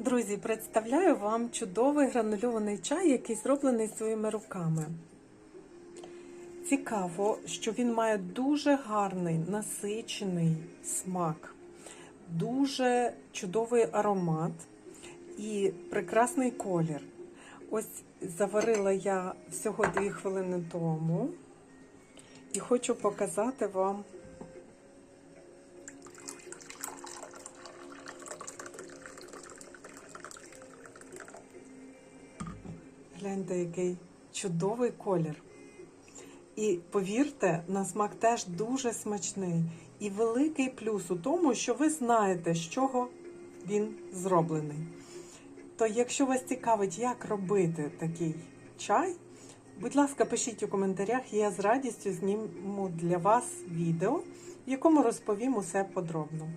Друзі, представляю вам чудовий гранульований чай, який зроблений своїми руками. Цікаво, що він має дуже гарний насичений смак, дуже чудовий аромат і прекрасний колір. Ось заварила я всього 2 хвилини тому і хочу показати вам. Гляньте, який чудовий колір. І повірте, на смак теж дуже смачний. І великий плюс у тому, що ви знаєте, з чого він зроблений. То, якщо вас цікавить, як робити такий чай, будь ласка, пишіть у коментарях, я з радістю зніму для вас відео, в якому розповім усе подробно.